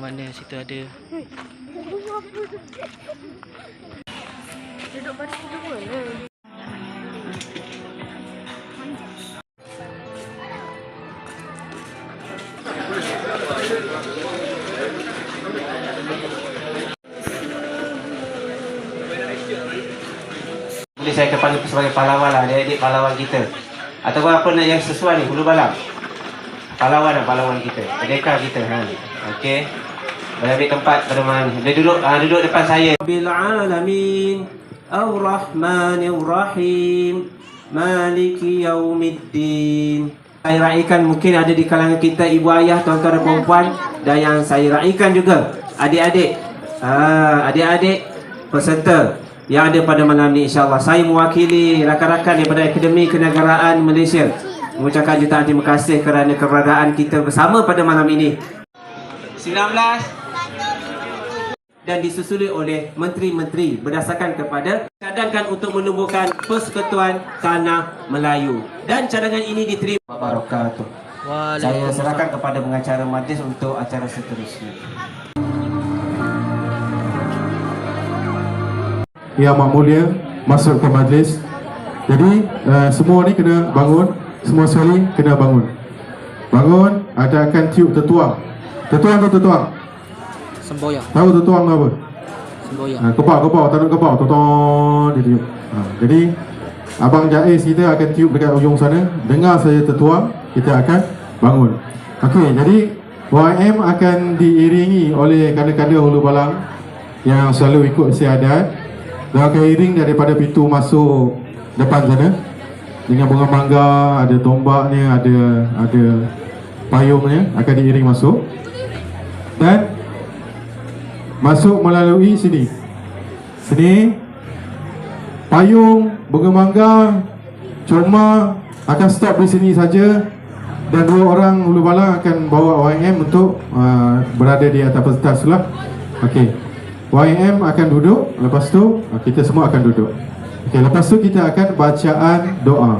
Mana-mana situ ada. Duduk baris kita boleh. Saya panggil sebagai pahlawan lah, adik-adik pahlawan kita. Ataupun apa nak yang sesuai ni, hulu balang. Pahlawan lah, pahlawan kita. Merdeka kita. Ha. Okey. Boleh ambil tempat pada mana ni. Dia duduk, ha, duduk depan saya. Bil alamin. Ar-Rahmanir-Rahim. Maliki yaumiddin. Saya raikan mungkin ada di kalangan kita ibu ayah, tuan-tuan dan perempuan dan yang saya raikan juga adik-adik. Ah, adik-adik peserta yang ada pada malam ni insyaAllah Saya mewakili rakan-rakan daripada Akademi Kenegaraan Malaysia Mengucapkan jutaan terima kasih kerana keberadaan kita bersama pada malam ini 19 dan disusuli oleh menteri-menteri berdasarkan kepada cadangkan untuk menumbuhkan Persekutuan Tanah Melayu dan cadangan ini diterima Wabarakatuh Saya serahkan kepada pengacara majlis untuk acara seterusnya Yang Mak Mulia masuk ke majlis. Jadi uh, semua ni kena bangun, semua sekali kena bangun. Bangun, ada akan tiup tertuang. Tertuang tu tertuang. Semboyang. Tahu tu apa? Semboyang. Ha, kepau, kepau, taruh kepau, totong dia tiup. Ha, jadi Abang Jais kita akan tiup dekat ujung sana. Dengar saya tertuang, kita akan bangun. Okey, jadi YM akan diiringi oleh kader-kader Hulu Balang yang selalu ikut siadat dan akan iring daripada pintu masuk depan sana dengan bunga mangga, ada tombaknya, ada ada payungnya akan diiring masuk dan masuk melalui sini. Sini payung, bunga mangga, cuma akan stop di sini saja dan dua orang hulu balang akan bawa YM untuk uh, berada di atas pentas lah. Okey. YM akan duduk, lepas tu uh, kita semua akan duduk. Okey, lepas tu kita akan bacaan doa.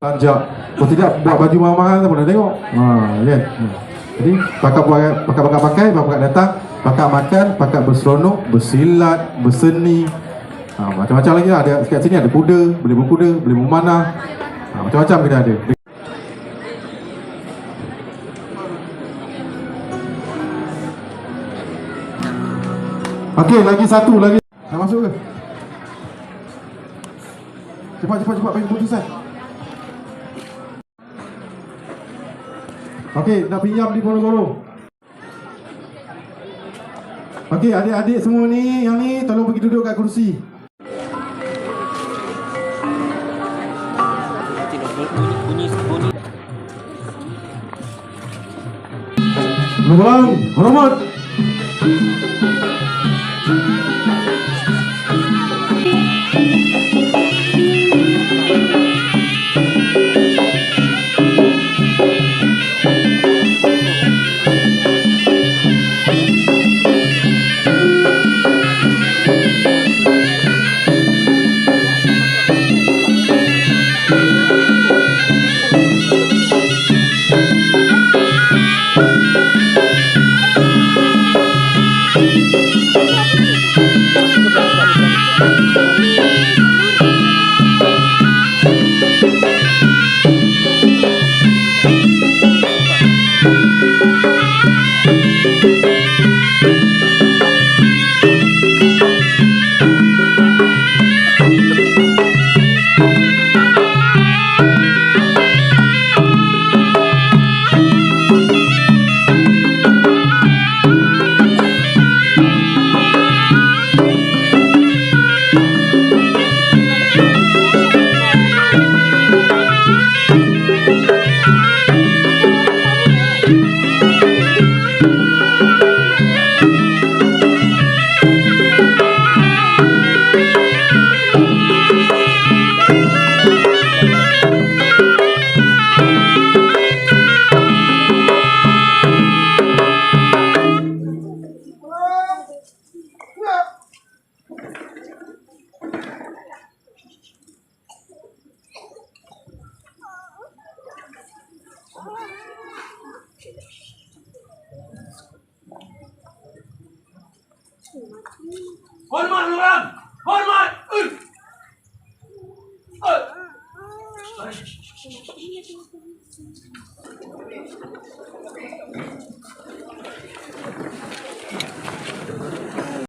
Tanjak. Kalau tidak buat baju mahal-mahal tak boleh tengok. Ha, kan? Hmm. Jadi pakai pakai pakai pakai, pakai datang, pakai makan, pakai berseronok, bersilat, berseni. Ha, macam-macam lagi lah. Ada kat sini ada kuda, boleh berkuda, boleh memanah. Ha, macam-macam kita ada. Okey, lagi satu lagi. Nak masuk ke? Cepat, cepat, cepat bagi keputusan. Okey, nak pinjam di Ponorogo. Okey, adik-adik semua ni, yang ni tolong pergi duduk kat kursi. Bunyi bunyi bunyi. Hormat. Orman Nurhan! Orman! Öl! Öl!